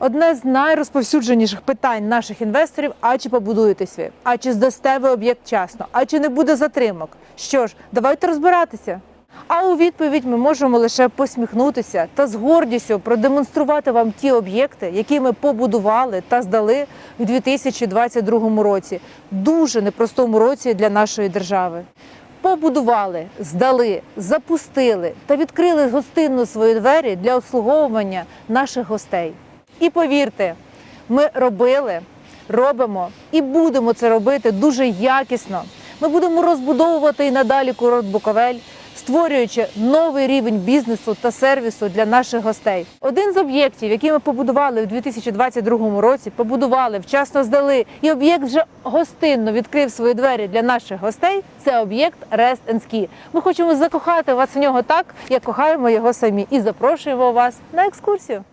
Одне з найрозповсюдженіших питань наших інвесторів: а чи побудуєтесь ви? А чи здасте ви об'єкт вчасно? А чи не буде затримок? Що ж, давайте розбиратися. А у відповідь ми можемо лише посміхнутися та з гордістю продемонструвати вам ті об'єкти, які ми побудували та здали в 2022 році. Дуже непростому році для нашої держави. Побудували, здали, запустили та відкрили гостинно свої двері для обслуговування наших гостей. І повірте, ми робили, робимо і будемо це робити дуже якісно. Ми будемо розбудовувати і надалі курорт Буковель, створюючи новий рівень бізнесу та сервісу для наших гостей. Один з об'єктів, який ми побудували в 2022 році, побудували, вчасно здали, і об'єкт вже гостинно відкрив свої двері для наших гостей. Це об'єкт Rest and Ski. Ми хочемо закохати вас в нього так, як кохаємо його самі, і запрошуємо вас на екскурсію.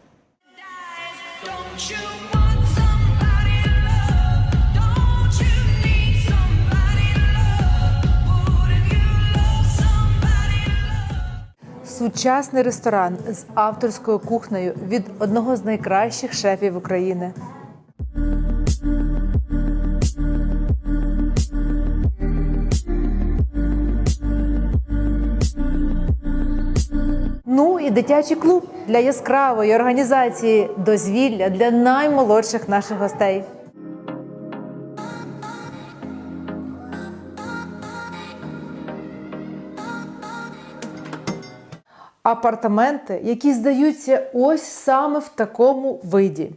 Сучасний ресторан з авторською кухнею від одного з найкращих шефів України. І дитячий клуб для яскравої організації дозвілля для наймолодших наших гостей. Апартаменти, які здаються ось саме в такому виді.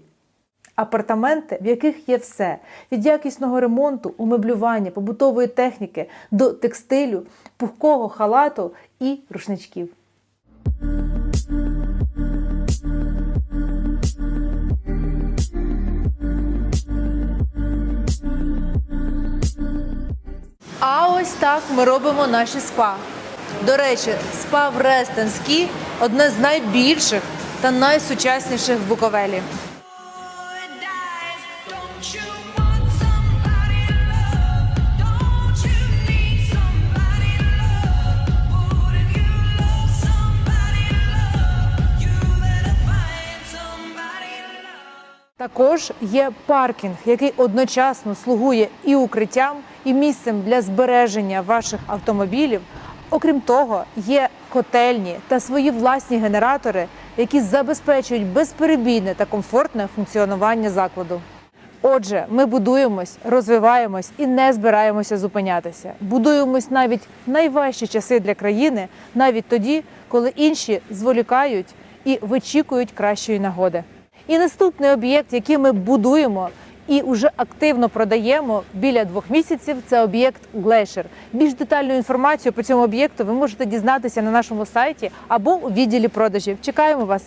Апартаменти, в яких є все: від якісного ремонту, умеблювання, побутової техніки до текстилю, пухкого халату і рушничків. А ось так ми робимо наші спа. До речі, спа в Рестенській одне з найбільших та найсучасніших в Буковелі. Також є паркінг, який одночасно слугує і укриттям, і місцем для збереження ваших автомобілів. Окрім того, є котельні та свої власні генератори, які забезпечують безперебійне та комфортне функціонування закладу. Отже, ми будуємось, розвиваємось і не збираємося зупинятися. Будуємось навіть найважчі часи для країни, навіть тоді, коли інші зволікають і вичікують кращої нагоди. І наступний об'єкт, який ми будуємо і вже активно продаємо біля двох місяців, це об'єкт Глешер. Більш детальну інформацію по цьому об'єкту ви можете дізнатися на нашому сайті або у відділі продажів. Чекаємо вас.